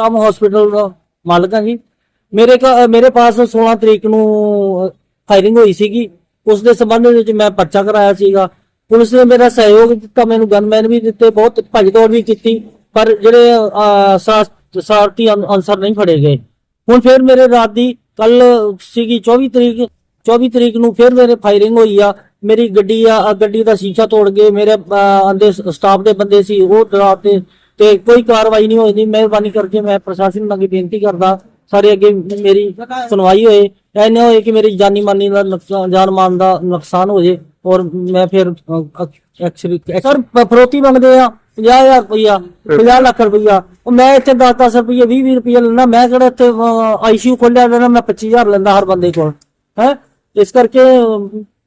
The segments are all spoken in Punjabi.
ਟਮ ਹਸਪੀਟਲ ਦਾ ਮਾਲਕ ਹਾਂ ਜੀ। ਮੇਰੇ ਮੇਰੇ ਪਾਸ 16 ਤਰੀਕ ਨੂੰ ਫਾਇਰਿੰਗ ਹੋਈ ਸੀਗੀ। ਉਸ ਦੇ ਸੰਬੰਧ ਵਿੱਚ ਮੈਂ ਪਰਚਾ ਕਰਾਇਆ ਸੀਗਾ। ਪੁਲਿਸ ਨੇ ਮੇਰਾ ਸਹਿਯੋਗ ਦਿੱਤਾ ਮੈਨੂੰ ਗਨਮੈਨ ਵੀ ਦਿੱਤੇ ਬਹੁਤ ਭੱਜ ਵੀ ਕੀਤੀ। ਪਰ ਜਿਹੜੇ ਅਹ, ਅਨਸਰ ਨਹੀਂ ਫੜੇ ਗਏ। ਹੁਣ ਫਿਰ ਮੇਰੇ ਰਾਤ ਦੀ ਕੱਲ ਸੀਗੀ 24 ਤਰੀਕ 24 ਤਰੀਕ ਨੂੰ ਫਿਰ ਮੇਰੇ ਫਾਇਰਿੰਗ ਹੋਈ ਆ। ਮੇਰੀ ਗੱਡੀ ਆ ਗੱਡੀ ਦਾ ਸ਼ੀਸ਼ਾ ਤੋੜ ਗਏ ਮੇਰੇ ਅੰਦੇ ਸਟਾਫ ਦੇ ਬੰਦੇ ਸੀ ਉਹ ਡਰਾਤੇ ਤੇ ਕੋਈ ਕਾਰਵਾਈ ਨਹੀਂ ਹੋਈ ਮਿਹਰਬਾਨੀ ਕਰਕੇ ਮੈਂ ਪ੍ਰਸ਼ਾਸਨ ਨੂੰ ਅੱਗੇ ਬੇਨਤੀ ਕਰਦਾ, ਸਾਰੇ ਅੱਗੇ ਮੇਰੀ ਸੁਣਵਾਈ ਹੋਏ ਐਨੇ ਹੋਏ ਕਿ ਮੇਰੀ ਜਾਨੀ ਮਾਨੀ ਦਾ ਨੁਕਸਾਨ, ਜਾਨ ਮਾਨ ਦਾ ਨੁਕਸਾਨ ਹੋ ਜੇ, ਔਰ ਮੈਂ ਫਿਰ ਸਰ ਫਰੋਤੀ ਮੰਗਦੇ ਆ 50000 ਰੁਪਇਆ 50 ਲੱਖ ਰੁਪਇਆ ਉਹ ਮੈਂ ਇੱਥੇ 10-10 ਰੁਪਏ 20-20 ਰੁਪਏ ਲੈਣਾ ਮੈਂ ਕਿਹੜਾ ਇੱਥੇ ਆਈਸੀਯੂ ਖੋਲਿਆ ਦੇਣਾ ਮੈਂ 25000 ਲੈਂਦਾ ਹਰ ਬੰਦੇ ਕੋਲ, ਹੈ? ਇਸ ਕਰਕੇ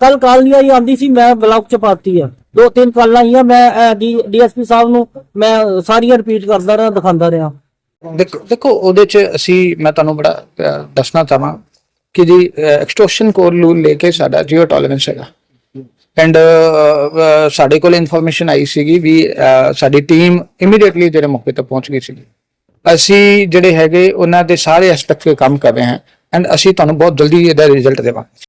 ਕੱਲ ਕਾਲਨੀਆਂ ਹੀ ਆਂਦੀ ਸੀ, ਮੈਂ ਬਲੌਕ ਚ ਪਾਤੀ ਆ। ਦੋ ਤਿੰਨ ਕਾਲਾਂ ਹੀ ਮੈਂ ਡੀਐਸਪੀ ਸਾਹਿਬ ਨੂੰ, ਮੈਂ ਸਾਰੀਆਂ ਰਿਪੀਟ ਕਰਦਾ ਰਿਹਾ, ਦਿਖਾਉਂਦਾ ਰਿਹਾ। ਦੇਖੋ ਦੇਖੋ, ਉਹਦੇ ਚ ਅਸੀਂ, ਮੈਂ ਤੁਹਾਨੂੰ ਬੜਾ ਦੱਸਣਾ ਚਾਹਾਂ ਕਿ ਜੀ ਐਕਸਟੋਰਸ਼ਨ ਕੋਡ ਨੂੰ ਲੈ ਕੇ ਸਾਡਾ ਜ਼ੀਰੋ ਟੋਲਰੈਂਸ ਹੈਗਾ। ਐਂਡ ਸਾਡੇ ਕੋਲ ਇਨਫੋਰਮੇਸ਼ਨ ਆਈ ਸੀਗੀ ਵੀ ਸਾਡੀ ਟੀਮ ਇਮੀਡੀਏਟਲੀ ਜਿਹੜੇ ਮੌਕੇ ਤੇ ਪਹੁੰਚ ਗਈ ਸੀ ਅਸੀਂ ਜਿਹੜੇ ਹੈਗੇ, ਉਹਨਾਂ ਦੇ ਸਾਰੇ ਐਸਪੈਕਟ ਤੇ ਕੰਮ ਕਰ ਰਹੇ ਹਾਂ। ਐਂਡ ਅਸੀਂ ਤੁਹਾਨੂੰ ਬਹੁਤ ਜਲਦੀ ਇਹਦਾ ਰਿਜ਼ਲਟ ਦੇਵਾਂਗੇ।